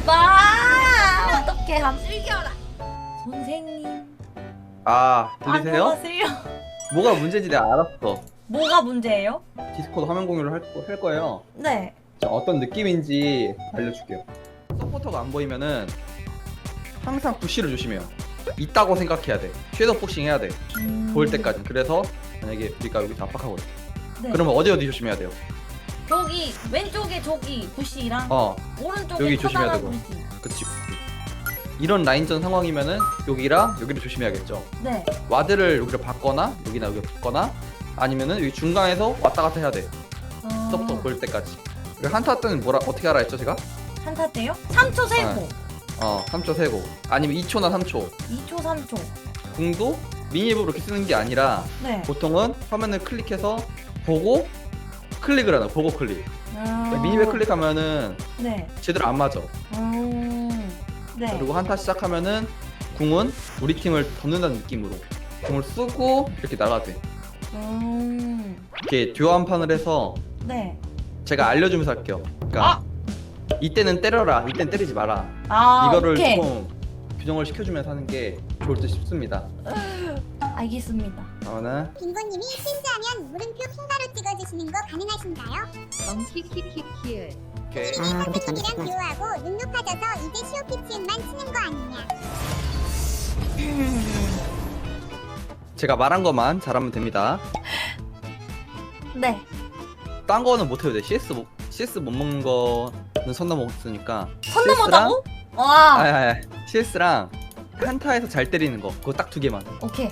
대박. 어떻게 함? 즐겨라. 선생님. 아 들리세요? 안녕하세요. 뭐가 문제인지 내가 알았어 뭐가 문제예요? 디스코드 화면 공유를 할, 거- 할 거예요 네. 자, 어떤 느낌인지 알려줄게요 서포터가 안 보이면은 항상 부시를 조심해요 있다고 생각해야 돼 섀도우 폭싱 해야 돼 음, 보일 때까지 그래서 만약에 우리가 여기서 압박하거든 네. 그러면 어디 어디 조심해야 돼요 저기 왼쪽에 저기 부시랑 어 오른쪽에 여기 조심해야 커다란 되고. 부시. 그치 이런 라인전 상황이면은 여기랑 여기를 조심해야겠죠 네. 와드를 여기를 받거나 여기나 여기 받거나 아니면은 여기 중간에서 왔다 갔다 해야 돼 어, 서부터 보일 때까지 그리고 한타 때는 뭐라 어떻게 알아 했죠 제가? 한타 때요? 3초 세고. 어 3초 세고 아니면 2초나 3초 2초 3초. 궁도 미니앱으로 이렇게 쓰는 게 아니라 네. 보통은 화면을 클릭해서 보고 클릭을 하나 보고 클릭 아, 미니맵 클릭하면은 네. 제대로 안 맞아 음. 네. 그리고 한타 시작하면은 궁은 우리 팀을 덮는다는 느낌으로 궁을 쓰고 이렇게 나가야 돼 음. 이렇게 듀오 한 판을 해서 네. 제가 알려주면서 할게요 그러니까 이때는 때려라 이때는 때리지 마라 아, 이거를 오케이. 조금 규정을 시켜주면서 하는 게 좋을 듯 싶습니다 알겠습니다. 그러면은 빙고님이 팬즈하면 물음표 핑가로 찍어주시는 거 가능하신가요? 엉키키키키을 오케이 아, 선생님이랑 듀오하고 눈 높아져서 이제 시오피치음만 치는 거 아니냐? 제가 말한 것만 잘하면 됩니다 네. 딴 거는 못 해도 돼 CS 못, CS 못 먹는 거는 선 넘었으니까 선 넘었다고? 와. 아야야 CS랑 한타에서 잘 때리는 거 그거 딱 두 개만 오케이.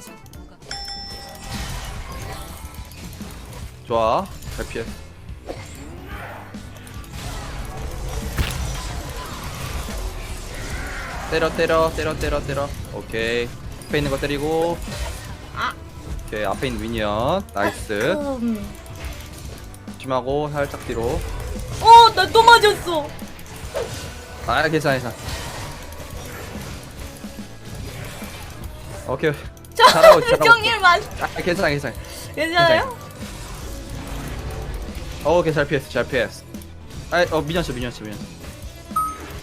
좋아. 잘 피해. 때려 때려 때려 때려 때려. 오케이. 앞에 있는 거 때리고. 아. 오케이 앞에 있는 미니언. 나이스. 음. 조심하고 살짝 뒤로. 어, 나 또 맞았어. 아 괜찮아 괜찮아. 오케이. 저 잘하고 있어, 잘하고 정일만 아 괜찮아 괜찮아. 괜찮아요? 어, 오케이. 잘 피했어. 잘 피했어. 아어 미니언 쳐 미니언 쳐 미니언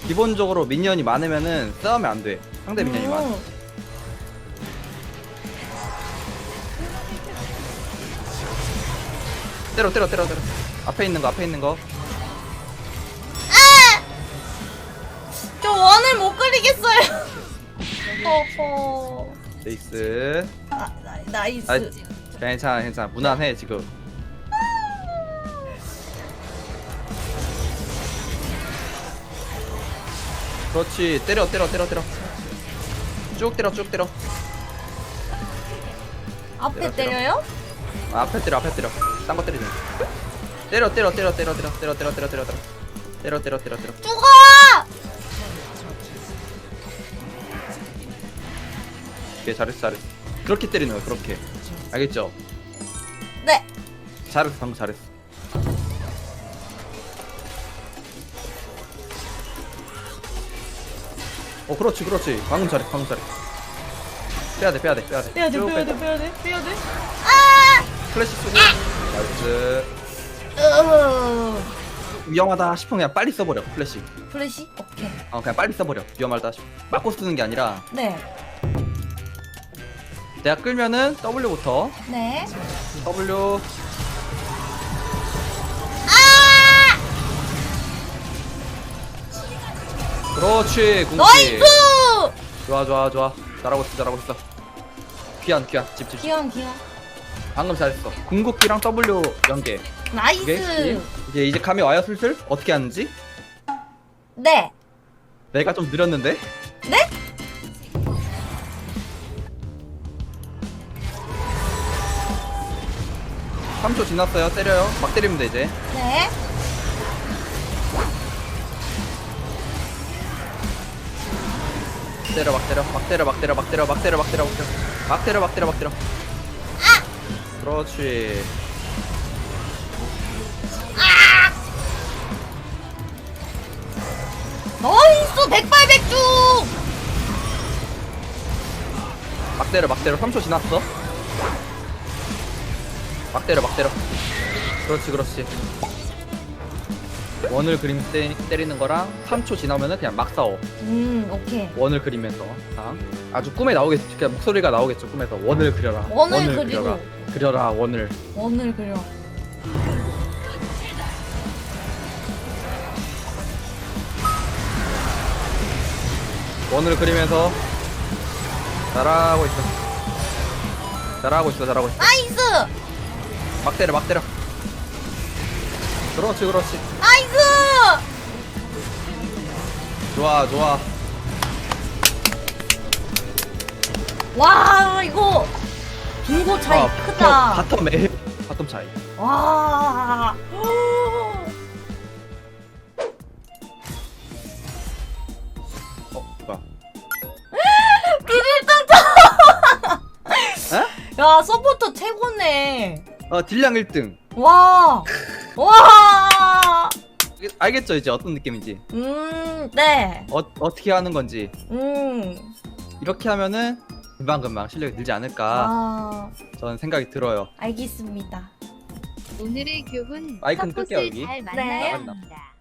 기본적으로 미니언이 많으면은 싸우면 안돼. 상대 미니언이 많아. 음. 때려 때려 때려 때려. 앞에 있는 거 앞에 있는 거. 저 원을 못 그리겠어요. 허허. 레이스. 아, 나, 나이스. 아 괜찮아 괜찮아. 무난해 지금 그렇지 때려 때려 때려 때려 쭉 때려 쭉 때려 앞에 때려, 때려. 때려요? 아, 앞에 때려 앞에 때려 딴 거 때리지 때려 때려 때려 때려 때려 때려 때려 때려 때려 때려 때려 때려 때려 때려 죽어! 오케이 잘했어 잘했어 그렇게 때리는 거야 그렇게 알겠죠? 네. 잘했어 방금 잘했어 어 그렇지 그렇지 방금 잘했어 방금 잘했어 빼야돼 빼야돼 빼야돼 빼야 돼, 쭉 빼야 빼. 돼, 빼야 돼, 빼야 돼. 플래시 쓰고 나이스 으. 위험하다 싶으면 그냥 빨리 써버려 플래시 플래시? 오케이. 어 그냥 빨리 써버려 위험하다 싶 맞고 쓰는 게 아니라 네. 내가 끌면은 W부터 네. W 그렇지 궁극기 나이스! 좋아 좋아 좋아. 잘하고 있어 잘하고 있어. 귀한 귀한. 집집 귀여운, 귀여운. 방금 잘했어. 궁극기랑 W 연계. 나이스! 이제 이제 감이 와요 슬슬? 어떻게 하는지? 네. 내가 좀 느렸는데? 네? 삼초 지났어요. 때려요. 막 때리면 돼 이제. 네. 때려 막 때려 막 때려 막 때려 막 때려 막 때려 막 때려 막 때려 막 때려 막 때려 막 때려 그렇지 나이스! 백발백중! 막 때려 막 때려 3초 지났어 막 때려 막 때려 그렇지 그렇지 원을 그림 때, 때리는 거랑 3초 지나면은 그냥 막 싸워. 음 오케이. 원을 그리면서. 아, 아주 꿈에 나오겠죠 그냥 목소리가 나오겠죠 꿈에서. 원을 그려라. 원을 그리고. 그려라. 그려라 원을. 원을 그려. 원을 그리면서 잘하고 있어. 잘하고 있어 잘하고 있어. 나이스! 막 때려 막 때려 그렇지 그렇지. 나이스! 좋아 좋아. 와 이거 빙고 차이 아, 크다. 바텀 에 바텀 차이. 와. 어 뭐야? 야 서포터 최고네. 어 딜량 1등. 와 와. 알겠죠 이제 어떤 느낌인지 음, 네. 어, 어떻게 하는 건지 음. 이렇게 하면은 금방 금방 실력이 늘지 않을까 아, 저는 생각이 들어요 알겠습니다. 오늘의 교훈 마이크는 끌게요, 여기. 잘 네. 만나야 나간다. 합니다.